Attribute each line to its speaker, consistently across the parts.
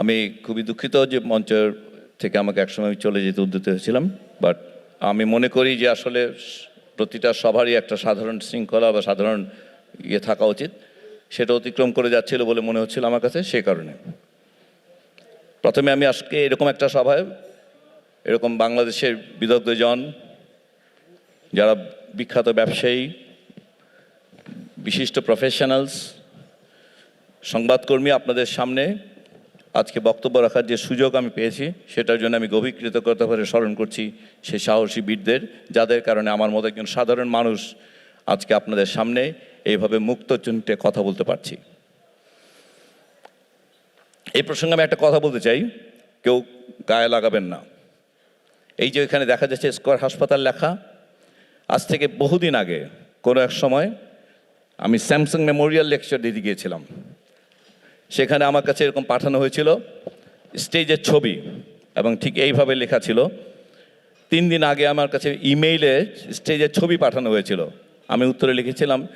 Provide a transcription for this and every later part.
Speaker 1: আমি খুবই দুঃখিত যে মঞ্চের থেকে আমাকে একসময় চলে যেতে উদ্যত হয়েছিলাম বাট আমি মনে করি যে আসলে প্রতিটা সবারই একটা সাধারণ শৃঙ্খলা বা সাধারণ ইয়ে থাকা উচিত। সেটা অতিক্রম করে যাচ্ছিল বলে মনে হচ্ছিল আমার কাছে সেই কারণে। প্রথমে আমি আজকে এরকম একটা সভায়, এরকম বাংলাদেশের বিদগ্ধজন যারা বিখ্যাত ব্যবসায়ী, বিশিষ্ট প্রফেশনালস সংবাদকর্মী আপনাদের সামনে আজকে বক্তব্য রাখার যে সুযোগ আমি পেয়েছি, সেটার জন্য আমি গভীর কৃতজ্ঞতা স্মরণ করছি সেই সাহসী বীরদের, যাদের কারণে আমার মতো একজন সাধারণ মানুষ আজকে আপনাদের সামনে এইভাবে মুক্ত চুনটে কথা বলতে পারছি। এই প্রসঙ্গে আমি একটা কথা বলতে চাই, কেউ গায়ে লাগাবেন না। এই যে এখানে দেখা যাচ্ছে স্কোয়ার হাসপাতাল লেখা, আজ থেকে বহুদিন আগে কোনো এক সময় আমি স্যামসাং মেমোরিয়াল লেকচার দিতে গিয়েছিলাম। সেখানে আমার কাছে এরকম পাঠানো হয়েছিল স্টেজের ছবি এবং ঠিক এইভাবে লেখা ছিল। তিন দিন আগে আমার কাছে ইমেইলে স্টেজের ছবি পাঠানো হয়েছিল। আমি উত্তরে লিখেছিলাম,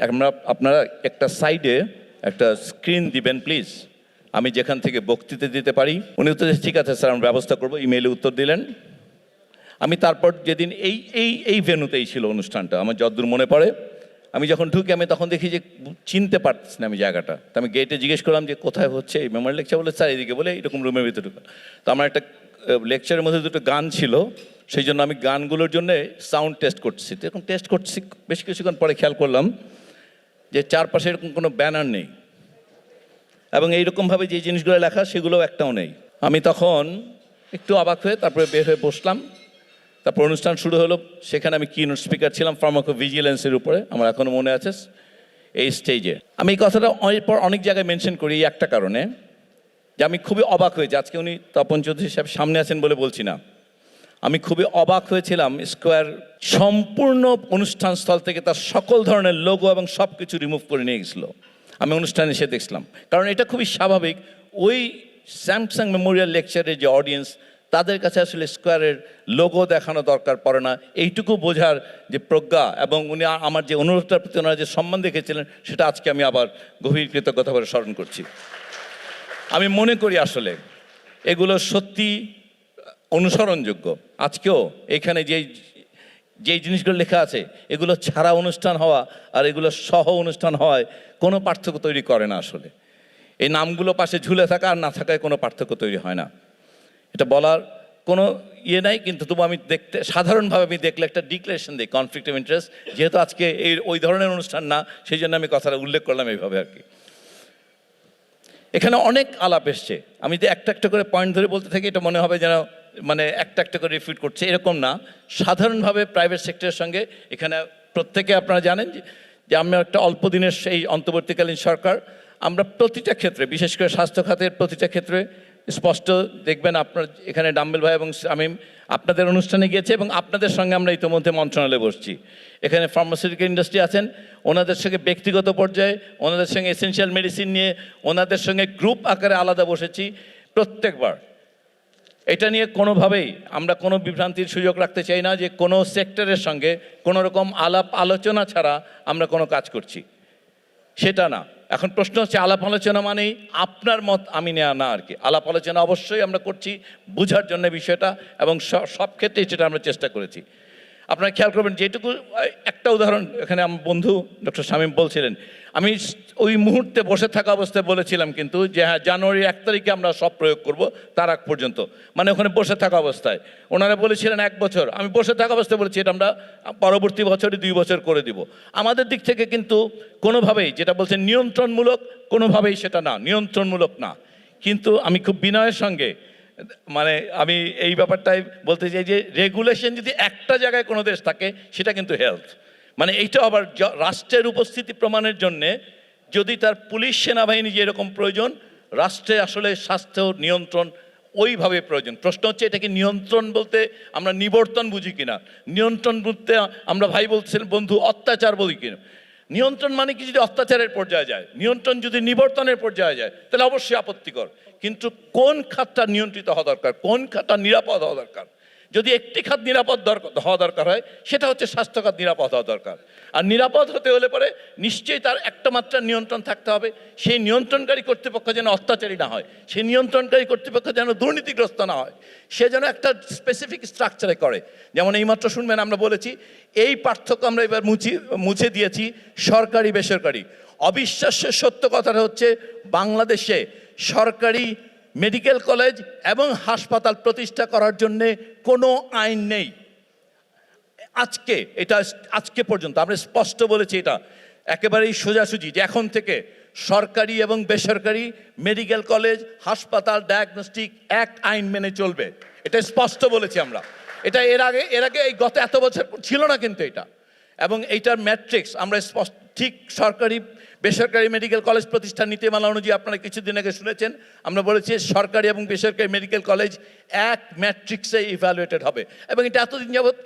Speaker 1: আমরা, আপনারা একটা সাইডে একটা স্ক্রিন দিবেন প্লিজ। আমি যেখান থেকে বক্তৃতা দিতে পারি। উনি উত্তর ঠিক আছে স্যার আমরা ব্যবস্থা করব। ইমেইলে উত্তর দিলেন। আমি তারপর যেদিন এই এই এই ভেনুতেই ছিল অনুষ্ঠানটা। আমার যতদূর মনে পড়ে আমি যখন ঢুকি, আমি তখন দেখি যে চিনতে পারছি না আমি জায়গাটা। তো আমি গেটে জিজ্ঞেস করলাম যে, কোথায় হচ্ছে? এই মেমোরিয়াল লেকচার বলে, স্যার, এদিকে। বলে, এরকম রুমের ভিতরে। তো আমার একটা লেকচারের মধ্যে দুটো গান ছিল। সেই জন্য আমি গানগুলোর জন্য সাউন্ড টেস্ট করছি তো এরকম টেস্ট করছি বেশ কিছুক্ষণ পরে খেয়াল করলাম যে, চারপাশে এরকম কোনো ব্যানার নেই। এবং এইরকমভাবে যে জিনিসগুলো লেখা, সেগুলোও একটাও নেই। আমি তখন একটু অবাক হয়ে তারপরে বের হয়ে বসলাম। তারপর অনুষ্ঠান শুরু হলো। সেখানে আমি কিনোট স্পিকার ছিলাম ফার্মাকো ভিজিলেন্সের উপরে, আমার এখনও মনে আছে, এই স্টেজে আমি এই কথাটা পর অনেক জায়গায় মেনশন করি এই একটা কারণে, যে আমি খুবই অবাক হয়েছি আজকে উনি তপন চৌধুরী সাহেব সামনে আছেন বলে বলছি না। আমি খুবই অবাক হয়েছিলাম স্কোয়ার সম্পূর্ণ অনুষ্ঠান স্থল থেকে তার সকল ধরনের লোগো এবং সব কিছু রিমুভ করে নিয়ে গেছিল। আমি অনুষ্ঠানে এসে দেখছিলাম কারণ এটা খুবই স্বাভাবিক, ওই স্যামসাং মেমোরিয়াল লেকচারের যে অডিয়েন্স তাদের কাছে আসলে স্কোয়ারের লোগো দেখানো দরকার পড়ে না। এইটুকু বোঝার যে প্রজ্ঞা এবং উনি আমার যে অনুরোধটার প্রতি ওনারা যে সম্মান দেখেছিলেন সেটা আজকে আমি আবার গভীর কৃতজ্ঞতা করে স্মরণ করছি। আমি মনে করি আসলে এগুলো সত্যি অনুসরণযোগ্য। আজকেও এখানে যেই যেই জিনিসগুলো লেখা আছে, এগুলো ছাড়া অনুষ্ঠান হওয়া আর এগুলো সহ অনুষ্ঠান হওয়ায় কোনো পার্থক্য তৈরি করে না আসলে। এই নামগুলো পাশে ঝুলে থাকা আর না থাকায় কোনো পার্থক্য তৈরি হয় না। এটা বলার কোনো ইয়ে নাই, কিন্তু তবু আমি দেখতে, সাধারণভাবে আমি দেখলে একটা ডিক্লারেশন দিই কনফ্লিক্ট অফ ইন্টারেস্ট যেহেতু আজকে এই, ওই ধরনের অনুষ্ঠান না, সেই জন্য আমি কথাটা উল্লেখ করলাম এইভাবে আর কি। এখানে অনেক আলাপ এসছে। আমি যে একটা একটা করে পয়েন্ট ধরে বলতে থাকি, এটা মনে হবে যেন মানে একটা একটা করে রিফিট করছে, এরকম না। সাধারণভাবে প্রাইভেট সেক্টরের সঙ্গে এখানে প্রত্যেকে আপনারা জানেন যে- আমরা একটা অল্প দিনের সেই অন্তর্বর্তীকালীন সরকার, আমরা প্রতিটা ক্ষেত্রে, বিশেষ করে স্বাস্থ্য খাতের প্রতিটা ক্ষেত্রে স্পষ্ট দেখবেন আপনার এখানে ডাম্বেল ভাই এবং আমি আপনাদের অনুষ্ঠানে গিয়েছে এবং আপনাদের সঙ্গে আমরা ইতিমধ্যে মন্ত্রণালয়ে বসছি। এখানে ফার্মাসিউটিক্যাল ইন্ডাস্ট্রি আছেন, ওনাদের সঙ্গে ব্যক্তিগত পর্যায়ে, ওনাদের সঙ্গে এসেনশিয়াল মেডিসিন নিয়ে, ওনাদের সঙ্গে গ্রুপ আকারে আলাদা বসেছি প্রত্যেকবার। এটা নিয়ে কোনোভাবেই আমরা কোনো বিভ্রান্তির সুযোগ রাখতে চাই না যে কোনো সেক্টরের সঙ্গে কোনো রকম আলাপ আলোচনা ছাড়া আমরা কোনো কাজ করছি। সেটা না। এখন প্রশ্ন হচ্ছে, আলাপ আলোচনা মানেই আপনার মত আমি নেওয়া না আর কি? আলাপ আলোচনা অবশ্যই আমরা করছি, বুঝার জন্য বিষয়টা এবং সব ক্ষেত্রেই সেটা আমরা চেষ্টা করেছি। আপনারা খেয়াল করবেন, যেটুকু একটা উদাহরণ এখানে আমার বন্ধু ডক্টর শামীম বলছিলেন। আমি ওই মুহূর্তে বসে থাকা অবস্থায় বলেছিলাম কিন্তু যে হ্যাঁ জানুয়ারি এক তারিখে আমরা সব প্রয়োগ করব তার আগ পর্যন্ত। মানে ওখানে বসে থাকা অবস্থায়। ওনারা বলেছিলেন এক বছর। আমি বসে থাকা অবস্থায় বলেছি, এটা আমরা পরবর্তী বছরে দুই বছর করে দিব। আমাদের দিক থেকে কিন্তু কোনোভাবেই, যেটা বলছেন নিয়ন্ত্রণমূলক, কোনোভাবেই সেটা না, নিয়ন্ত্রণমূলক না। কিন্তু আমি খুব বিনয়ের সঙ্গে মানে আমি এই ব্যাপারটাই বলতে চাই যে রেগুলেশন যদি একটা জায়গায় কোনো দেশ থাকে, সেটা কিন্তু হেলথ মানে এইটা আবার রাষ্ট্রের উপস্থিতি প্রমাণের জন্যে যদি তার পুলিশ সেনাবাহিনী যেরকম প্রয়োজন, রাষ্ট্রে আসলে স্বাস্থ্য নিয়ন্ত্রণ ওইভাবে প্রয়োজন। প্রশ্ন হচ্ছে এটাকে নিয়ন্ত্রণ বলতে আমরা নিবর্তন বুঝি কিনা? নিয়ন্ত্রণ বলতে আমরা ভাই বলছিলেন বন্ধু, অত্যাচার বলি কিনা? নিয়ন্ত্রণ মানে কি যদি অত্যাচারের পর্যায়ে যায়? নিয়ন্ত্রণ যদি নিবর্তনের পর্যায়ে যায়, তাহলে অবশ্যই আপত্তিকর। কিন্তু কোন খাতটা নিয়ন্ত্রিত হওয়া দরকার? কোন খাতটা নিরাপদ হওয়া দরকার? যদি একটি খাত নিরাপদ দরকার হওয়া দরকার হয়, সেটা হচ্ছে স্বাস্থ্য খাত নিরাপদ হওয়া দরকার। আর নিরাপদ হতে হলে পরে নিশ্চয়ই তার একটা মাত্রার নিয়ন্ত্রণ থাকতে হবে। সেই নিয়ন্ত্রণকারী কর্তৃপক্ষ যেন অত্যাচারী না হয়, সেই নিয়ন্ত্রণকারী কর্তৃপক্ষ যেন দুর্নীতিগ্রস্ত না হয়, সে যেন একটা স্পেসিফিক স্ট্রাকচারে করে। যেমন এইমাত্র শুনবেন, আমরা বলেছি, এই পার্থক্য আমরা এবার মুছি, মুছে দিয়েছি সরকারি বেসরকারি অবিশ্বাস্য সত্য কথাটা হচ্ছে, বাংলাদেশে সরকারি মেডিকেল কলেজ এবং হাসপাতাল প্রতিষ্ঠা করার জন্যে কোনো আইন নেই। আজকে, এটা আজকে পর্যন্ত, আমরা স্পষ্ট বলেছি এটা। একেবারেই সোজাসুজি যে এখন থেকে সরকারি এবং বেসরকারি মেডিকেল কলেজ, হাসপাতাল, ডায়াগনস্টিক অ্যাক্ট আইন মেনে চলবে। এটা স্পষ্ট বলেছি আমরা। এটা এর আগে এর আগে এই গত এত বছর ছিল না কিন্তু এটা। এবং এইটার ম্যাট্রিক্স আমরা স্পষ্ট, ঠিক সরকারি বেসরকারি মেডিকেল কলেজ প্রতিষ্ঠান নীতিমালা অনুযায়ী আপনারা কিছুদিন আগে শুনেছেন, আমরা বলেছি সরকারি এবং বেসরকারি মেডিকেল কলেজ এক ম্যাট্রিক্সে ইভ্যালুয়েটেড হবে। এবং এটা এতদিন যাবৎ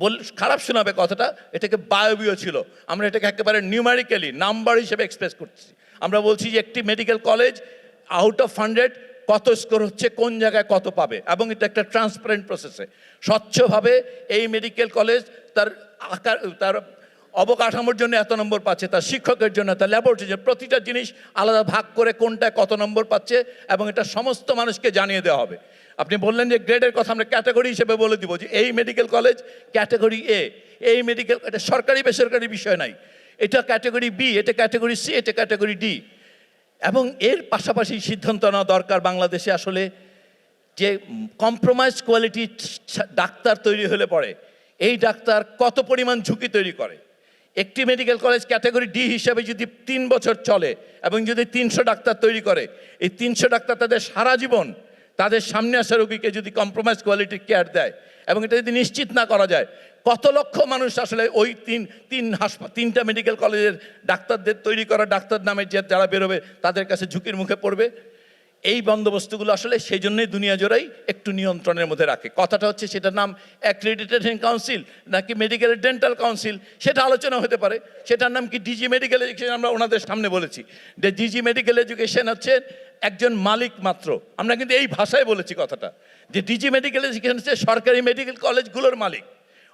Speaker 1: বল, খারাপ শোনাবে কথাটা, এটাকে বায়বীয় ছিল। আমরা এটাকে একেবারে নিউমারিক্যালি নাম্বার হিসেবে এক্সপ্রেস করছি। আমরা বলছি যে একটি medical college out of hundred কত স্কোর হচ্ছে, কোন জায়গায় কত পাবে, এবং এটা একটা ট্রান্সপারেন্ট প্রসেসে স্বচ্ছভাবে এই মেডিকেল কলেজ তার আকার, তার অবকাঠামোর জন্য এত নম্বর পাচ্ছে, তার শিক্ষকের জন্য, তার ল্যাবরেটরির জন্য, প্রতিটা জিনিস আলাদা ভাগ করে কোনটা কত নম্বর পাচ্ছে এবং এটা সমস্ত মানুষকে জানিয়ে দেওয়া হবে। আপনি বললেন যে গ্রেডের কথা আমরা ক্যাটাগরি হিসেবে বলে দিব যে এই মেডিকেল কলেজ ক্যাটাগরি এ এই মেডিকেল এটা সরকারি বেসরকারি বিষয় নাই। এটা ক্যাটাগরি বি এটা ক্যাটাগরি সি এটা ক্যাটাগরি ডি এবং এর পাশাপাশি সিদ্ধান্ত নেওয়া দরকার বাংলাদেশে আসলে যে কম্প্রোমাইজ কোয়ালিটি ডাক্তার তৈরি হলে পরে, এই ডাক্তার কত পরিমাণ ঝুঁকি তৈরি করে? একটি মেডিকেল কলেজ ক্যাটাগরি ডি হিসাবে যদি তিন বছর চলে এবং যদি তিনশো ডাক্তার তৈরি করে, এই তিনশো ডাক্তার তাদের সারা জীবন তাদের সামনে আসা রোগীকে যদি কম্প্রোমাইজ কোয়ালিটির কেয়ার দেয় এবং এটা যদি নিশ্চিত না করা যায়, কত লক্ষ মানুষ আসলে ওই তিন তিন হাসপাতাল তিনটা মেডিকেল কলেজের ডাক্তারদের তৈরি করা ডাক্তার নামে যে যারা বেরোবে তাদের কাছে ঝুঁকির মুখে পড়বে? এই বন্দোবস্তগুলো আসলে সেই জন্যই দুনিয়া জোড়াই একটু নিয়ন্ত্রণের মধ্যে রাখে। কথাটা হচ্ছে সেটার নাম অ্যাক্রেডিটেশন কাউন্সিল নাকি মেডিকেল ডেন্টাল কাউন্সিল সেটা আলোচনা হতে পারে। সেটার নাম কি ডিজি মেডিকেল এডুকেশন আমরা ওনাদের সামনে বলেছি। যে ডিজি মেডিকেল এডুকেশন হচ্ছে একজন মালিক মাত্র। আমরা কিন্তু এই ভাষায় বলেছি কথাটা। যে ডিজি মেডিকেল এডুকেশন হচ্ছে সরকারি মেডিকেল কলেজগুলোর মালিক।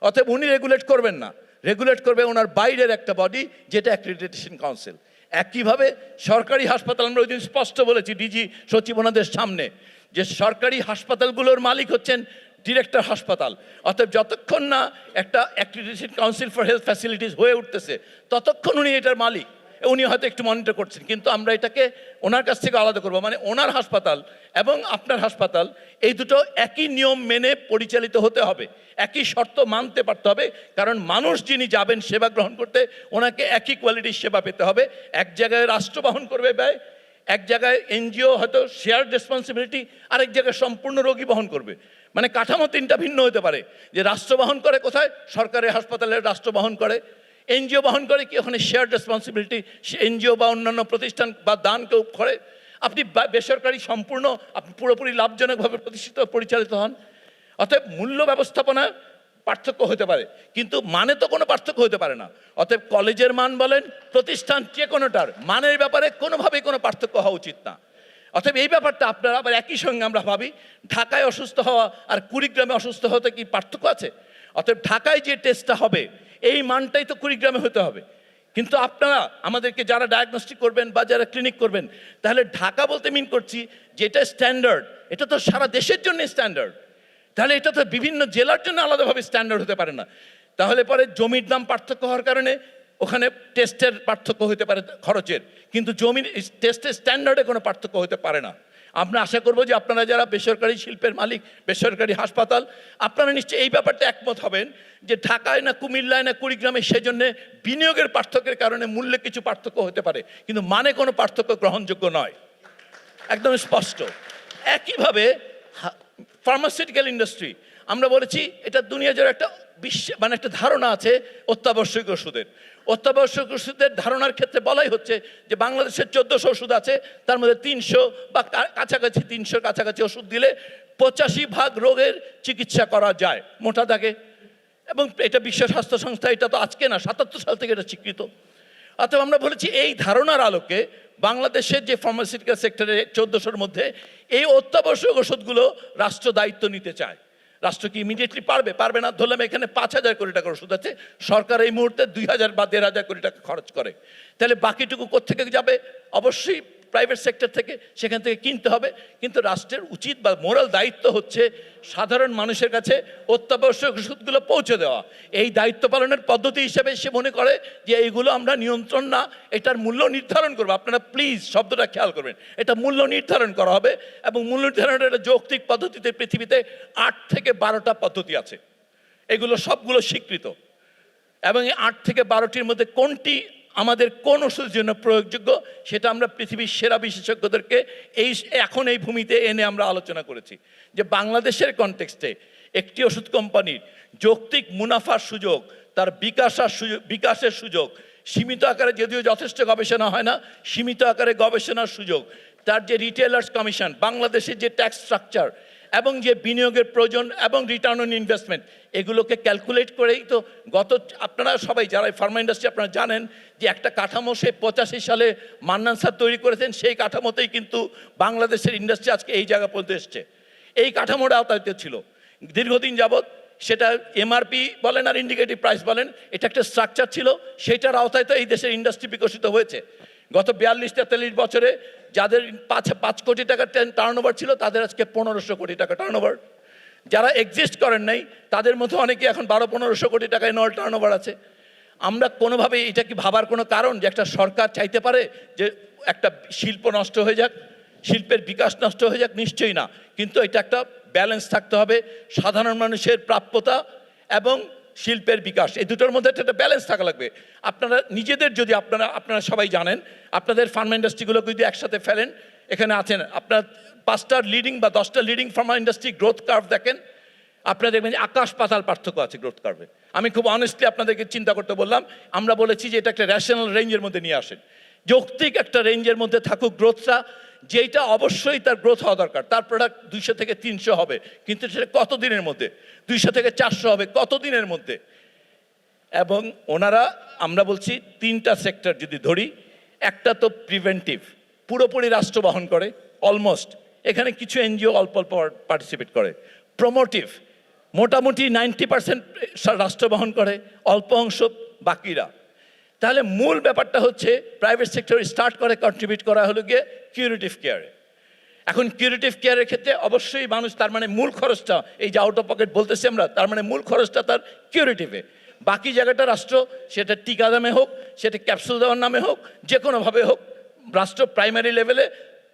Speaker 1: অতএব উনি রেগুলেট করবেন না। রেগুলেট করবে ওনার বাইরের একটা বডি যেটা অ্যাক্রেডিটেশন কাউন্সিল একইভাবে সরকারি হাসপাতাল আমরা ওই দিন স্পষ্ট বলেছি, ডিজি সচিব ওনাদের সামনে, যে সরকারি হাসপাতালগুলোর মালিক হচ্ছেন ডিরেক্টর হাসপাতাল। অতএব যতক্ষণ না একটা accreditation council for health facilities হয়ে উঠতেছে, ততক্ষণ উনি এটার মালিক। উনি হয়তো একটু মনিটর করছেন, কিন্তু আমরা এটাকে ওনার কাছ থেকে আলাদা করব। মানে ওনার হাসপাতাল এবং আপনার হাসপাতাল, এই দুটো একই নিয়ম মেনে পরিচালিত হতে হবে। একই শর্ত মানতে পারতে হবে, কারণ মানুষ যিনি যাবেন সেবা গ্রহণ করতে, ওনাকে একই কোয়ালিটির সেবা পেতে হবে। এক জায়গায় রাষ্ট্র বহন করবে ব্যয়, এক জায়গায় এনজিও হয়তো শেয়ার রেসপন্সিবিলিটি আরেক জায়গায় সম্পূর্ণ রোগী বহন করবে। মানে কাঠামো তিনটা ভিন্ন হতে পারে। যে রাষ্ট্র বহন করে কোথায় সরকারি হাসপাতালে রাষ্ট্র বহন করে। এনজিও বহন করে কি ওখানে শেয়ার রেসপন্সিবিলিটি সে এনজিও বা অন্যান্য প্রতিষ্ঠান বা দান কেউ করে? আপনি বেসরকারি সম্পূর্ণ, আপনি পুরোপুরি লাভজনকভাবে প্রতিষ্ঠিত, পরিচালিত হন? অতএব মূল্য ব্যবস্থাপনা পার্থক্য হতে পারে, কিন্তু মানে তো কোনো পার্থক্য হতে পারে না। অতএব কলেজের মান বলেন, প্রতিষ্ঠান যে কোনোটার, মানের ব্যাপারে কোনোভাবেই কোনো পার্থক্য হওয়া উচিত না। অতএব এই ব্যাপারটা আপনারা আবার একই সঙ্গে আমরা ভাবি, ঢাকায় অসুস্থ হওয়া আর কুড়িগ্রামে অসুস্থ হতে কি পার্থক্য আছে? অতএব ঢাকায় যে টেস্টটা হবে এই মানটাই তো কুড়িগ্রামে হতে হবে। কিন্তু আপনারা আমাদেরকে যারা ডায়াগনস্টিক করবেন বা যারা ক্লিনিক করবেন, তাহলে ঢাকা বলতে মিন করছি যে এটা স্ট্যান্ডার্ড এটা তো সারা দেশের জন্য স্ট্যান্ডার্ড তাহলে এটা তো বিভিন্ন জেলার জন্য আলাদাভাবে স্ট্যান্ডার্ড হতে পারে না। তাহলে পরে জমির দাম পার্থক্য হওয়ার কারণে ওখানে টেস্টের পার্থক্য হতে পারে খরচের। কিন্তু জমির টেস্টের স্ট্যান্ডার্ডে কোনো পার্থক্য হতে পারে না। আমরা আশা করব যে আপনারা যারা বেসরকারি শিল্পের মালিক, বেসরকারি হাসপাতাল, আপনারা নিশ্চয়ই এই ব্যাপারটা একমত হবেন যে ঢাকায় না কুমিল্লায় না কুড়িগ্রামে সেজন্য বিনিয়োগের পার্থক্যের কারণে মূল্যে কিছু পার্থক্য হতে পারে, কিন্তু মানে কোনো পার্থক্য গ্রহণযোগ্য নয়। একদম স্পষ্ট। একইভাবে ফার্মাসিউটিক্যাল ইন্ডাস্ট্রি আমরা বলেছি এটা দুনিয়া জুড়ে একটা বিশ্ব মানে একটা ধারণা আছে অত্যাবশ্যক ওষুধের। অত্যাবশ্যক ওষুধের ধারণার ক্ষেত্রে বলাই হচ্ছে যে বাংলাদেশের চোদ্দোশো ওষুধ আছে, তার মধ্যে তিনশো বা কাছাকাছি তিনশোর কাছাকাছি ওষুধ দিলে পঁচাশি ভাগ রোগের চিকিৎসা করা যায়, মোটা দাগে। এবং এটা বিশ্ব স্বাস্থ্য সংস্থা, এটা তো আজকে না, সাতাত্তর সাল থেকে এটা স্বীকৃত। অতএব আমরা বলেছি এই ধারণার আলোকে বাংলাদেশের যে ফার্মাসিউটিক্যাল সেক্টরে চোদ্দোশোর মধ্যে এই অত্যাবশ্যক ওষুধগুলো রাষ্ট্র দায়িত্ব নিতে চায়। রাষ্ট্র কি ইমিডিয়েটলি পারবে? পারবে না, ধরলাম এখানে পাঁচ হাজার কোটি টাকার ওষুধ আছে, সরকার এই মুহূর্তে দুই হাজার বা দেড় হাজার কোটি টাকা খরচ করে। তাহলে বাকিটুকু কোথেকে যাবে? অবশ্যই প্রাইভেট সেক্টর থেকে সেখান থেকে কিনতে হবে। কিন্তু রাষ্ট্রের উচিত বা মোরাল দায়িত্ব হচ্ছে সাধারণ মানুষের কাছে অত্যাবশ্যক ওষুধগুলো পৌঁছে দেওয়া। এই দায়িত্ব পালনের পদ্ধতি হিসেবে সে মনে করে যে এইগুলো আমরা নিয়ন্ত্রণ না, এটার মূল্য নির্ধারণ করব। আপনারা প্লিজ শব্দটা খেয়াল করবেন। এটা মূল্য নির্ধারণ করা হবে এবং মূল্য নির্ধারণের একটা যৌক্তিক পদ্ধতিতে পৃথিবীতে আট থেকে বারোটা পদ্ধতি আছে। এগুলো সবগুলো স্বীকৃত। এবং এই আট থেকে বারোটির মধ্যে কোনটি আমাদের কোন ওষুধের জন্য প্রয়োগযোগ্য সেটা আমরা পৃথিবীর সেরা বিশেষজ্ঞদেরকে এই এখন এই ভূমিতে এনে আমরা আলোচনা করেছি। যে বাংলাদেশের কনটেক্সটে একটি ওষুধ কোম্পানির যৌক্তিক মুনাফার সুযোগ, তার বিকাশার সুযোগ, বিকাশের সুযোগ, সীমিত আকারে যদিও যথেষ্ট গবেষণা হয় না, সীমিত আকারে গবেষণার সুযোগ, তার যে রিটেলার্স কমিশন বাংলাদেশের যে ট্যাক্স স্ট্রাকচার এবং যে বিনিয়োগের প্রয়োজন এবং রিটার্ন অন ইনভেস্টমেন্ট এগুলোকে ক্যালকুলেট করেই তো গত, আপনারা সবাই যারা ফার্মা ইন্ডাস্ট্রি আপনারা জানেন যে একটা কাঠামো সে পঁচাশি সালে মান্নান স্যার তৈরি করেছেন, সেই কাঠামোতেই কিন্তু বাংলাদেশের ইন্ডাস্ট্রি আজকে এই জায়গা পর্যন্ত এসছে। এই কাঠামোটা আওতায় ছিল। দীর্ঘদিন যাবৎ সেটা এমআরপি বলেন আর ইন্ডিকেটিভ প্রাইস বলেন, এটা একটা স্ট্রাকচার ছিল, সেটার আওতায় তো এই দেশের ইন্ডাস্ট্রি বিকশিত হয়েছে। গত বিয়াল্লিশ তেতাল্লিশ বছরে যাদের পাঁচ পাঁচ কোটি টাকার টার্ন ওভার ছিল, তাদের আজকে পনেরোশো কোটি টাকা টার্ন ওভার যারা এক্সিস্ট করেন নাই, তাদের মধ্যে অনেকে এখন বারো পনেরোশো কোটি টাকায় নল টার্ন ওভার আছে। আমরা কোনোভাবে এটা কি ভাবার কোনো কারণ যে একটা সরকার চাইতে পারে যে একটা শিল্প নষ্ট হয়ে যাক, শিল্পের বিকাশ নষ্ট হয়ে যাক? নিশ্চয়ই না। কিন্তু এটা একটা ব্যালেন্স থাকতে হবে, সাধারণ মানুষের প্রাপ্যতা এবং শিল্পের বিকাশ, এই দুটোর মধ্যে একটা ব্যালেন্স থাকা লাগবে। আপনারা নিজেদের যদি আপনারা আপনারা সবাই জানেন, আপনাদের ফার্মা ইন্ডাস্ট্রিগুলো যদি একসাথে ফেলেন, এখানে আছেন, আপনার পাঁচটার লিডিং বা দশটা leading pharma industry growth curve দেখেন, আপনারা দেখবেন যে আকাশ পাতাল পার্থক্য আছে গ্রোথ কার্ভে আমি খুব অনেস্টলি আপনাদেরকে চিন্তা করতে বললাম, আমরা বলেছি যে এটা একটা র্যাশনাল রেঞ্জের মধ্যে নিয়ে আসেন। যৌক্তিক একটা রেঞ্জের মধ্যে থাকুক গ্রোথটা যেটা অবশ্যই তার গ্রোথ হওয়া দরকার। তার প্রোডাক্ট দুইশো থেকে তিনশো হবে, কিন্তু সেটা কত দিনের মধ্যে? দুইশো থেকে চারশো হবে কত দিনের মধ্যে? এবং ওনারা, আমরা বলছি তিনটা সেক্টর যদি ধরি, একটা তো প্রিভেন্টিভ পুরোপুরি রাষ্ট্র বহন করে অলমোস্ট এখানে কিছু এনজিও অল্প অল্প পার্টিসিপেট করে। প্রমোটিভ মোটামুটি নাইনটি পার্সেন্ট রাষ্ট্র বহন করে, অল্প অংশ বাকিরা। তাহলে মূল ব্যাপারটা হচ্ছে প্রাইভেট সেক্টর স্টার্ট করে কন্ট্রিবিউট করা হলো গিয়ে কিউরেটিভ কেয়ারে এখন কিউরেটিভ কেয়ারের ক্ষেত্রে অবশ্যই মানুষ তার মানে মূল খরচটা, এই যে আউট অফ পকেট বলতেছি আমরা, তার মানে মূল খরচটা তার কিউরেটিভে বাকি জায়গাটা রাষ্ট্র, সেটা টিকা দামে হোক, সেটা ক্যাপসুল দেওয়ার নামে হোক যে কোনোভাবে হোক, রাষ্ট্র প্রাইমারি লেভেলে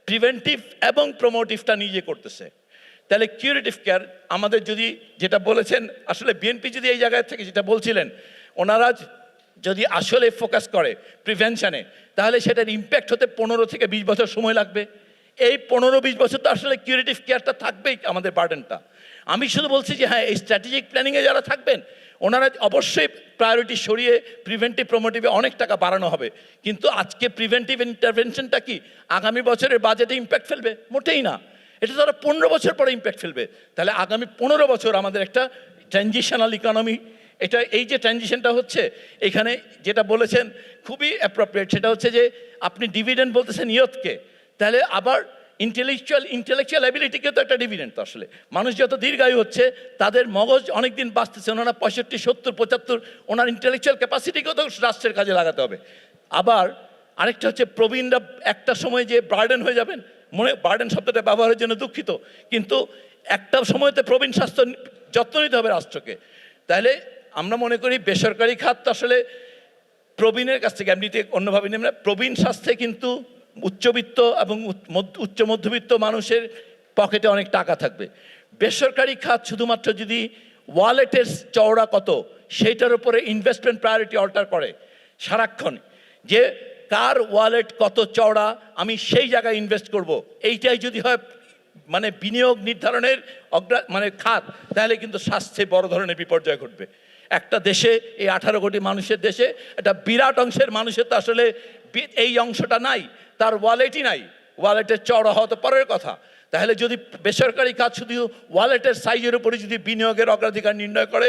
Speaker 1: প্রিভেন্টিভ এবং প্রমোটিভটা নিজে করতেছে। তাহলে কিউরেটিভ কেয়ার আমাদের যদি, যেটা বলেছেন, আসলে বিএনপি যদি এই জায়গায় থেকে, যেটা বলছিলেন, ওনারা যদি আসলে ফোকাস করে প্রিভেনশনে তাহলে সেটার ইম্প্যাক্ট হতে পনেরো থেকে বিশ বছর সময় লাগবে। এই পনেরো বিশ বছর তো আসলে কিউরেটিভ কেয়ারটা থাকবেই আমাদের বার্ডেনটা আমি শুধু বলছি যে হ্যাঁ এই স্ট্র্যাটেজিক প্ল্যানিংয়ে যারা থাকবেন, ওনারা অবশ্যই প্রায়োরিটি সরিয়ে প্রিভেন্টিভ প্রমোটিভে অনেক টাকা বাড়ানো হবে। কিন্তু আজকে প্রিভেন্টিভ ইন্টারভেনশনটা কি? আগামী বছরের বাজেটে ইম্প্যাক্ট ফেলবে? মোটেই না। এটা তারা পনেরো বছর পরে ইম্প্যাক্ট ফেলবে। তাহলে আগামী পনেরো বছর আমাদের একটা ট্রানজিশনাল ইকোনমি এটা, এই যে ট্রানজিশনটা হচ্ছে, এখানে যেটা বলেছেন, খুবই অ্যাপ্রোপ্রিয়েট সেটা হচ্ছে যে আপনি ডিভিডেন্ড বলতেছেন ইয়তকে, তাহলে আবার ইন্টেলেকচুয়াল ইন্টেলেকচুয়াল অ্যাবিলিটিকে তো একটা ডিভিডেন্ট আসলে। মানুষ যত দীর্ঘায়ু হচ্ছে, তাদের মগজ অনেক দিন বাঁচতেছে, ওনারা পঁয়ষট্টি, সত্তর, পঁচাত্তর, ওনার ইন্টেলেকচুয়াল ক্যাপাসিটিকেও তো রাষ্ট্রের কাজে লাগাতে হবে। আবার আরেকটা হচ্ছে, প্রবীণরা একটা সময় যে বার্ডেন হয়ে যাবেন, মনে বার্ডেন শব্দটা ব্যবহারের জন্য দুঃখিত, কিন্তু একটা সময়তে প্রবীণ স্বাস্থ্য যত্ন নিতে হবে রাষ্ট্রকে। তাহলে আমরা মনে করি বেসরকারি খাত তো আসলে প্রবীণের কাছ থেকে, এমনিতে অন্যভাবে নেই না প্রবীণ স্বাস্থ্যে কিন্তু উচ্চবিত্ত এবং উচ্চ মধ্যবিত্ত মানুষের পকেটে অনেক টাকা থাকবে। বেসরকারি খাত শুধুমাত্র যদি ওয়ালেটের চওড়া কত, সেইটার উপরে ইনভেস্টমেন্ট প্রায়োরিটি অল্টার করে সারাক্ষণ। যে কার ওয়ালেট কত চওড়া, আমি সেই জায়গায় ইনভেস্ট করব। এইটাই যদি হয় মানে বিনিয়োগ নির্ধারণের অগ্রা মানে খাত, তাহলে কিন্তু স্বাস্থ্যে বড় ধরনের বিপর্যয় ঘটবে। একটা দেশে, এই আঠারো কোটি মানুষের দেশে, একটা বিরাট অংশের মানুষের তো আসলে এই অংশটা নাই, তার ওয়ালেটই নাই। ওয়ালেটের চড়া হওয়া তো পরের কথা। তাহলে যদি বেসরকারি কাজ শুধু ওয়ালেটের সাইজের উপরে যদি বিনিয়োগের অগ্রাধিকার নির্ণয় করে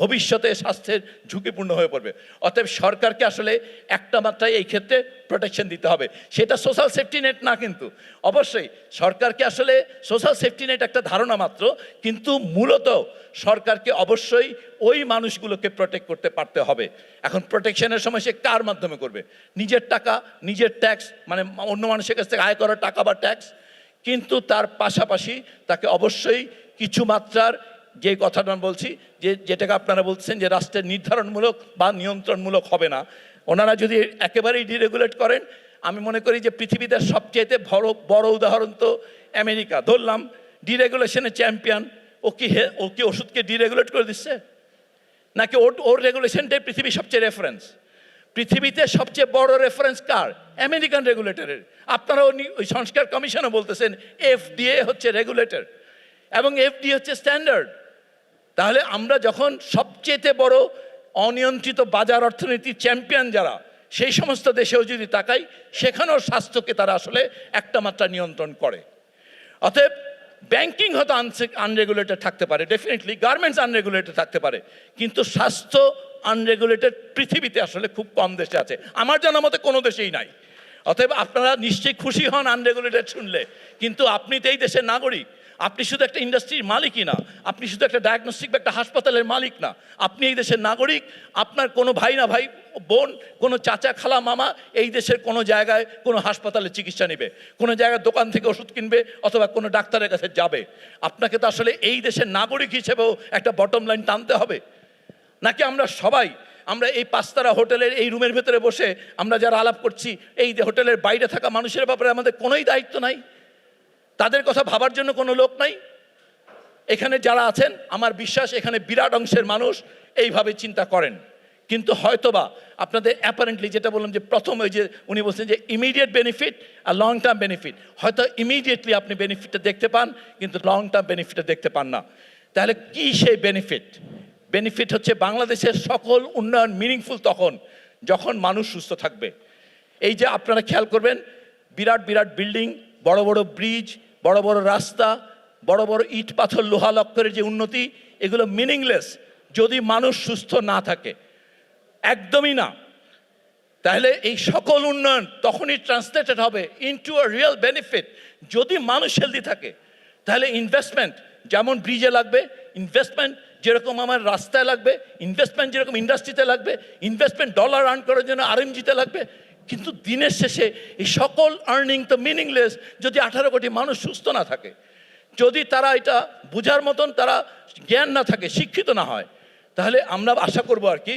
Speaker 1: ভবিষ্যতে স্বাস্থ্যের ঝুঁকিপূর্ণ হয়ে পড়বে। অতএব সরকারকে আসলে একটা মাত্রায় এই ক্ষেত্রে প্রোটেকশন দিতে হবে। সেটা সোশ্যাল সেফটি নেট না কিন্তু। অবশ্যই সরকারকে আসলে সোশ্যাল সেফটি নেট একটা ধারণা মাত্র, কিন্তু মূলত সরকারকে অবশ্যই ওই মানুষগুলোকে প্রোটেক্ট করতে পারতে হবে। এখন প্রোটেকশনের সময় সে কার মাধ্যমে করবে? নিজের টাকা, নিজের ট্যাক্স মানে অন্য মানুষের কাছ থেকে আয় করা টাকা বা ট্যাক্স কিন্তু তার পাশাপাশি তাকে অবশ্যই কিছু মাত্রার যে কথাটা বলছি, যে যেটাকে আপনারা বলছেন যে রাষ্ট্রের নির্ধারণমূলক বা নিয়ন্ত্রণমূলক হবে না। ওনারা যদি একেবারেই ডিরেগুলেট করেন, আমি মনে করি যে পৃথিবীতে সবচেয়ে বড় বড় উদাহরণ তো আমেরিকা। ধরলাম, ডিরেগুলেশনের চ্যাম্পিয়ন, ও কি হে, ও কি ওষুধকে ডিরেগুলেট করে দিচ্ছে? নাকি ওর ওর রেগুলেশনটাই পৃথিবীর সবচেয়ে রেফারেন্স? পৃথিবীতে সবচেয়ে বড় রেফারেন্স কার? আমেরিকান রেগুলেটরের। আপনারা ওই- সংস্কার কমিশনও বলতেছেন, এফডিএ হচ্ছে রেগুলেটর। এবং এফডি হচ্ছে স্ট্যান্ডার্ড। তাহলে আমরা যখন সবচেয়ে বড় অনিয়ন্ত্রিত বাজার অর্থনীতির চ্যাম্পিয়ন যারা, সেই সমস্ত দেশেও যদি তাকাই, সেখানেও স্বাস্থ্যকে তারা আসলে একটা মাত্রা নিয়ন্ত্রণ করে। অতএব ব্যাংকিং হয়তো আনসে আনরেগুলেটেড থাকতে পারে ডেফিনেটলি গার্মেন্টস আনরেগুলেটেড থাকতে পারে, কিন্তু স্বাস্থ্য আনরেগুলেটেড পৃথিবীতে আসলে খুব কম দেশে আছে। আমার জানা মতে কোনো দেশেই নাই। অতএব আপনারা নিশ্চয়ই খুশি হন আনরেগুলেটেড শুনলে, কিন্তু আপনি তো এই দেশের নাগরিক। আপনি শুধু একটা ইন্ডাস্ট্রির মালিকই না, আপনি শুধু একটা ডায়াগনস্টিক বা একটা হাসপাতালের মালিক না। আপনি এই দেশের নাগরিক, আপনার কোনো ভাই না ভাই, বোন, কোনো চাচা, খালা, মামা, এই দেশের কোনো জায়গায় কোনো হাসপাতালে চিকিৎসা নেবে, কোনো জায়গায় দোকান থেকে ওষুধ কিনবে অথবা কোনো ডাক্তারের কাছে যাবে। আপনাকে তো আসলে এই দেশের নাগরিক হিসেবেও একটা বটম লাইন টানতে হবে। নাকি আমরা সবাই, আমরা এই পাঁচতারা হোটেলের এই রুমের ভেতরে বসে আমরা যারা আলাপ করছি, এই হোটেলের বাইরে থাকা মানুষের ব্যাপারে আমাদের কোনোই দায়িত্ব নাই? তাদের কথা ভাবার জন্য কোনো লোক নাই। এখানে যারা আছেন, আমার বিশ্বাস এখানে বিরাট অংশের মানুষ এইভাবে চিন্তা করেন। কিন্তু হয়তোবা আপনাদের অ্যাপারেন্টলি যেটা বললাম যে প্রথম ওই যে উনি বলছেন যে ইমিডিয়েট বেনিফিট আর লং টার্ম বেনিফিট হয়তো ইমিডিয়েটলি আপনি বেনিফিটটা দেখতে পান, কিন্তু লং টার্ম বেনিফিটটা দেখতে পান না। তাহলে কি সেই বেনিফিট বেনিফিট হচ্ছে বাংলাদেশের সকল উন্নয়ন মিনিংফুল তখন, যখন মানুষ সুস্থ থাকবে। এই যে আপনারা খেয়াল করবেন, বিরাট বিরাট বিল্ডিং বড় বড় ব্রিজ, বড় বড় রাস্তা, বড় বড় ইট পাথর, লোহা লক্করের যে উন্নতি, এগুলো মিনিংলেস যদি মানুষ সুস্থ না থাকে। একদমই না। তাহলে এই সকল উন্নয়ন তখনই ট্রান্সলেটেড হবে ইনটু আ রিয়েল বেনিফিট যদি মানুষ হেলদি থাকে, তাহলে ইনভেস্টমেন্ট যেমন ব্রিজে লাগবে ইনভেস্টমেন্ট যেরকম আমার রাস্তায় লাগবে ইনভেস্টমেন্ট যেরকম ইন্ডাস্ট্রিতে লাগবে ইনভেস্টমেন্ট ডলার আর্ন করার জন্য আরএমজিতে লাগবে কিন্তু দিনের শেষে এই সকল আর্নিং তো মিনিংলেস যদি আঠারো কোটি মানুষ সুস্থ না থাকে, যদি তারা এটা বোঝার মতন তারা জ্ঞান না থাকে, শিক্ষিত না হয়, তাহলে আমরা আশা করব আর কি,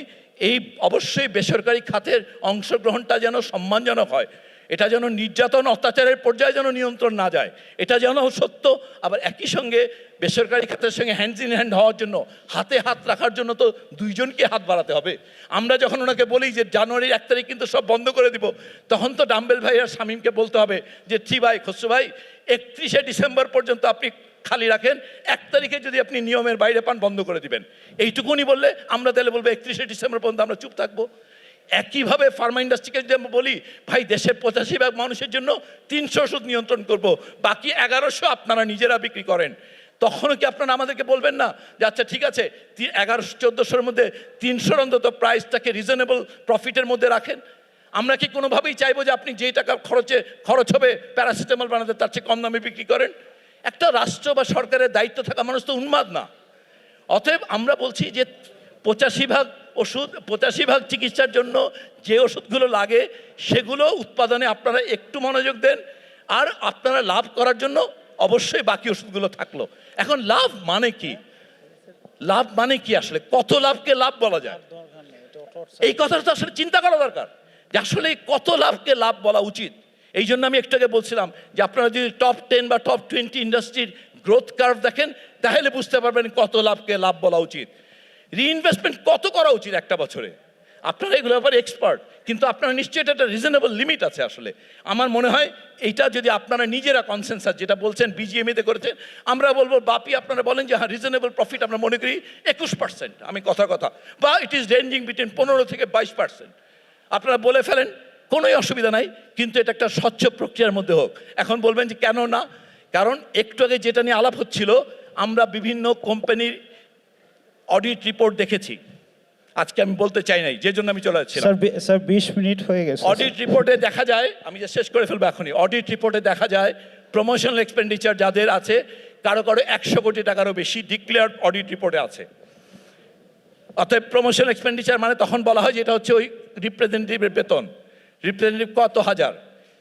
Speaker 1: এই অবশ্যই বেসরকারি খাতের অংশগ্রহণটা যেন সম্মানজনক হয়। এটা যেন নির্যাতন, অত্যাচারের পর্যায়ে যেন নিয়ন্ত্রণ না যায়। এটা যেন সত্য, আবার একই সঙ্গে বেসরকারি খাতের সঙ্গে হ্যান্ডস ইন হ্যান্ড হওয়ার জন্য, হাতে হাত রাখার জন্য তো দুইজনকে হাত বাড়াতে হবে। আমরা যখন ওনাকে বলি যে জানুয়ারির এক তারিখ কিন্তু সব বন্ধ করে দিব, তখন তো ডাম্বেল ভাই আর শামীমকে বলতে হবে যে থ্রি ভাই খসরু ভাই, একত্রিশে ডিসেম্বর পর্যন্ত আপনি খালি রাখেন, এক তারিখে যদি আপনি নিয়মের বাইরে পান, বন্ধ করে দিবেন। এইটুকুনি বললে আমরা তাহলে বলব একত্রিশে ডিসেম্বর পর্যন্ত আমরা চুপ থাকব। একইভাবে ফার্মা ইন্ডাস্ট্রিকে যদি আমরা বলি, ভাই, দেশের পঁচাশি ভাগ মানুষের জন্য তিনশো ওষুধ নিয়ন্ত্রণ করব, বাকি এগারোশো আপনারা নিজেরা বিক্রি করেন। তখনও কি আপনারা আমাদেরকে বলবেন না যে আচ্ছা ঠিক আছে এগারোশো, চোদ্দোশোর মধ্যে তিনশোর অন্তত প্রাইসটাকে রিজনেবল প্রফিটের মধ্যে রাখেন? আমরা কি কোনোভাবেই চাইব যে, আপনি যেই টাকা খরচে, খরচ হবে প্যারাসিটামল বানাতে, তার চেয়ে কম দামে বিক্রি করেন? একটা রাষ্ট্র বা সরকারের দায়িত্ব থাকা মানুষ তো উন্মাদ না। অতএব আমরা বলছি যে পঁচাশি ভাগ ওষুধ, পঁচাশি ভাগ চিকিৎসার জন্য যে ওষুধগুলো লাগে, সেগুলো উৎপাদনে আপনারা একটু মনোযোগ দেন, আর আপনারা লাভ করার জন্য অবশ্যই বাকি ওষুধগুলো থাকল। এখন লাভ মানে কি? লাভ মানে কি আসলে? কত লাভকে লাভ বলা যায়? এই কথাটা তো আসলে চিন্তা করা দরকার যে আসলে কত লাভকে লাভ বলা উচিত। এই জন্য আমি একটু আগে বলছিলাম যে আপনারা যদি টপ টেন বা টপ টোয়েন্টি ইন্ডাস্ট্রির গ্রোথ কার্ভ দেখেন, তাহলে বুঝতে পারবেন কত লাভকে লাভ বলা উচিত। রিইনভেস্টমেন্ট কত করা উচিত একটা বছরে? আপনারা এগুলো ব্যাপারে এক্সপার্ট কিন্তু আপনারা নিশ্চয়ই এটা একটা রিজনেবল লিমিট আছে আসলে। আমার মনে হয় এইটা যদি আপনারা নিজেরা কনসেন্সাস যেটা বলছেন বিজিএমএতে করেছেন, আমরা বলব বাপি আপনারা বলেন যে হ্যাঁ রিজনেবল প্রফিট আমরা মনে করি একুশ পার্সেন্ট আমি কথা কথা। বা ইট ইজ রেঞ্জিং বিটুইন পনেরো থেকে বাইশ পার্সেন্ট আপনারা বলে ফেলেন, কোনোই অসুবিধা নাই, কিন্তু এটা একটা স্বচ্ছ প্রক্রিয়ার মধ্যে হোক। এখন বলবেন যে কেন না? কারণ একটু আগে যেটা নিয়ে আলাপ হচ্ছিল, আমরা বিভিন্ন কোম্পানির অডিট রিপোর্ট দেখেছি। আজকে আমি বলতে চাই নাই যে জন্য আমি চলে যাচ্ছিলাম
Speaker 2: স্যার স্যার বিশ মিনিট হয়ে গেছে
Speaker 1: অডিট রিপোর্টে দেখা যায় আমি যে শেষ করে ফেলব এখনই। অডিট রিপোর্টে দেখা যায় প্রমোশনাল এক্সপেন্ডিচার যাদের আছে কারও কারও একশো কোটি টাকারও বেশি ডিক্লেয়ার অডিট রিপোর্টে আছে। অতএব প্রমোশন এক্সপেন্ডিচার মানে তখন বলা হয় যে এটা হচ্ছে ওই রিপ্রেজেন্টেটিভের বেতন। রিপ্রেজেন্টেটিভ কত হাজার?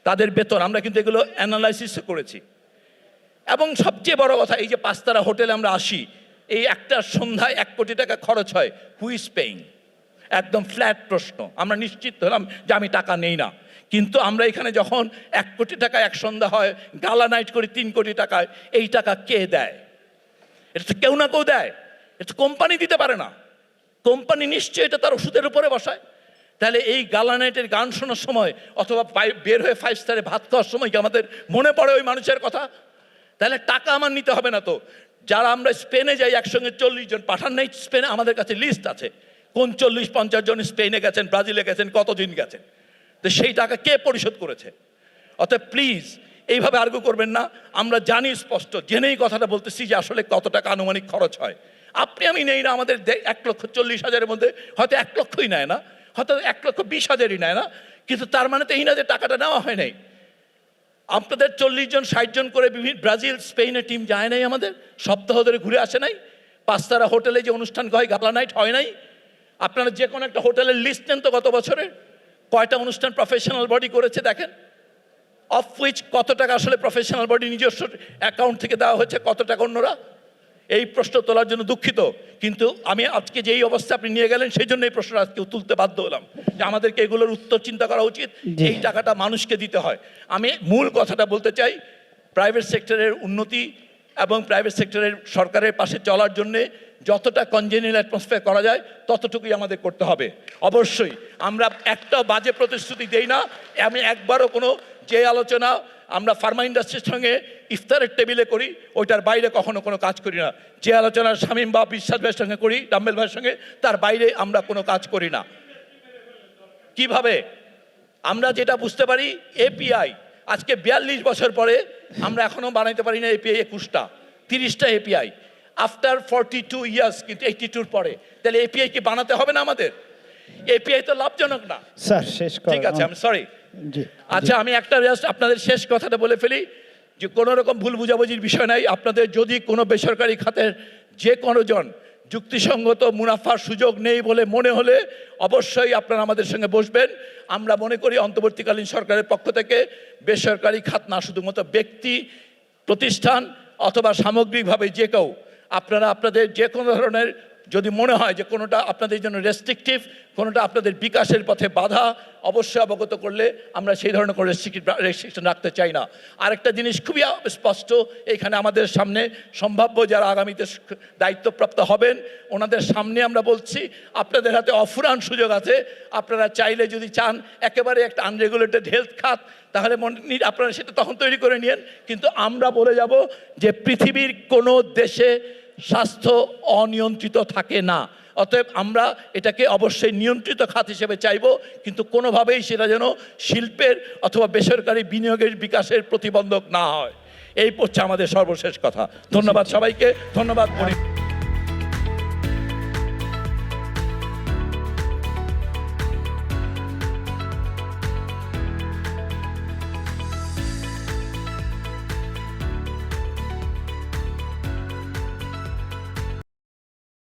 Speaker 1: তাদের বেতন আমরা কিন্তু এগুলো অ্যানালাইসিস করেছি। এবং সবচেয়ে বড় কথা এই যে পাঁচতারা হোটেলে আমরা আসি এই একটা সন্ধ্যায় এক কোটি টাকা খরচ হয় হুইস পেইং একদম ফ্ল্যাট প্রশ্ন। আমরা নিশ্চিত হলাম যে আমি টাকা নেই না। কিন্তু আমরা এখানে যখন এক কোটি টাকা এক সন্ধ্যা হয় গালা নাইট করি তিন কোটি টাকায়, এই টাকা কে দেয়? এটা তো কেউ না কেউ দেয়। এটা কোম্পানি দিতে পারে না। কোম্পানি নিশ্চয়ই এটা তার ওষুধের উপরে বসায়। তাহলে এই গালা নাইটের গান শোনার সময় অথবা বের হয়ে ফাইভ স্টারে ভাত খাওয়ার সময় কি আমাদের মনে পড়ে ওই মানুষের কথা? তাহলে টাকা আমার নিতে হবে না তো। যারা আমরা স্পেনে যাই, একসঙ্গে চল্লিশ জন পাঠান নাই, স্পেনে আমাদের কাছে লিস্ট আছে। কোন চল্লিশ, পঞ্চাশ জন স্পেনে গেছেন, ব্রাজিলে গেছেন, কতদিন গেছেন? তো সেই টাকা কে পরিশোধ করেছে? অতএব প্লিজ এইভাবে আর্গু করবেন না। আমরা জানি স্পষ্ট, জেনেই কথাটা বলতেছি যে আসলে কত টাকা আনুমানিক খরচ হয়। আপনি আমি নেই না, আমাদের এক লক্ষ চল্লিশ হাজারের মধ্যে হয়তো এক লক্ষই নেয় না, হয়তো এক লক্ষ বিশ হাজারই নেয় না, কিন্তু তার মানে তো এই না যে টাকাটা নেওয়া হয় নাই। আপনাদের চল্লিশ জন, ষাট জন করে বিভিন্ন ব্রাজিল স্পেনের টিম যায় নাই আমাদের, সপ্তাহ ধরে ঘুরে আসে নাই। পাঁচতারা হোটেলে যে অনুষ্ঠান হয়, গালা নাইট হয় নাই। আপনারা যে কোনো একটা হোটেলের লিস্ট নেন তো গত বছরে। কয়টা অনুষ্ঠান প্রফেশনাল বডি করেছে দেখেন। অফ উইচ কত টাকা আসলে প্রফেশনাল বডি নিজস্ব অ্যাকাউন্ট থেকে দেওয়া হয়েছে, কত টাকা অন্যরা এই প্রশ্ন তোলার জন্য দুঃখিত কিন্তু আমি আজকে যেই অবস্থা আপনি নিয়ে গেলেন সেই জন্য এই প্রশ্নটা আজকে তুলতে বাধ্য হলাম যে আমাদেরকে এগুলোর উত্তর চিন্তা করা উচিত। এই টাকাটা মানুষকে দিতে হয় আমি মূল কথাটা বলতে চাই প্রাইভেট সেক্টরের উন্নতি এবং প্রাইভেট সেক্টরের সরকারের পাশে চলার জন্যে যতটা কনজেনিয়াল অ্যাটমসফিয়ার করা যায় ততটুকুই আমাদের করতে হবে অবশ্যই আমরা একটা বাজে প্রতিশ্রুতি দেই না আমি একবারও কোনো যে আলোচনা আমরা ফার্মা ইন্ডাস্ট্রির সঙ্গে ইফতারের টেবিলে করি ওইটার বাইরে কখনো কোনো কাজ করি না। যে আলোচনা শামীম বা বিশ্বাস ভাইয়ের সঙ্গে করি ডাম্বেল ভাইয়ের সঙ্গে তার বাইরে আমরা কোনো কাজ করি না। কীভাবে? আমরা যেটা বুঝতে পারি এপিআই আজকে বিয়াল্লিশ বছর পরে আমরা এখনও বানাইতে পারি না এপিআই একুশটা তিরিশটা API after forty two years কিন্তু এইটি টুর পরে। তাহলে এপিআই কি বানাতে হবে না আমাদের? এপিআই তো লাভজনক না।
Speaker 2: স্যার শেষ
Speaker 1: ঠিক আছে আমি সরি আচ্ছা আমি একটা জাস্ট আপনাদের শেষ কথাটা বলে ফেলি যে কোনো রকম ভুল বুঝাবুঝির বিষয় নাই। আপনাদের যদি কোনো বেসরকারি খাতের যে কোনো জন যুক্তিসঙ্গত মুনাফার সুযোগ নেই বলে মনে হলে অবশ্যই আপনারা আমাদের সঙ্গে বসবেন। আমরা মনে করি অন্তর্বর্তীকালীন সরকারের পক্ষ থেকে বেসরকারি খাত না শুধুমাত্র ব্যক্তি, প্রতিষ্ঠান অথবা সামগ্রিকভাবে যে কেউ, আপনারা আপনাদের যে কোনো ধরনের যদি মনে হয় যে কোনোটা আপনাদের জন্য রেস্ট্রিকটিভ কোনোটা আপনাদের বিকাশের পথে বাধা, অবশ্যই অবগত করলে আমরা সেই ধরনের কোনো রেস্ট্রিকশন রাখতে চাই না। আরেকটা জিনিস খুবই স্পষ্ট, এখানে আমাদের সামনে সম্ভাব্য যারা আগামীতে দায়িত্বপ্রাপ্ত হবেন, ওনাদের সামনে আমরা বলছি, আপনাদের হাতে অফুরান সুযোগ আছে, আপনারা চাইলে যদি চান একেবারে একটা আনরেগুলেটেড হেলথ খাত, তাহলে মনে আপনারা সেটা তখন তৈরি করে নিন কিন্তু আমরা বলে যাব যে পৃথিবীর কোনো দেশে স্বাস্থ্য অনিয়ন্ত্রিত থাকে না। অতএব আমরা এটাকে অবশ্যই নিয়ন্ত্রিত খাত হিসেবে চাইব, কিন্তু কোনোভাবেই সেটা যেন শিল্পের অথবা বেসরকারি বিনিয়োগের বিকাশের প্রতিবন্ধক না হয়। এই পড়ছে আমাদের সর্বশেষ কথা। ধন্যবাদ সবাইকে, ধন্যবাদ পরি-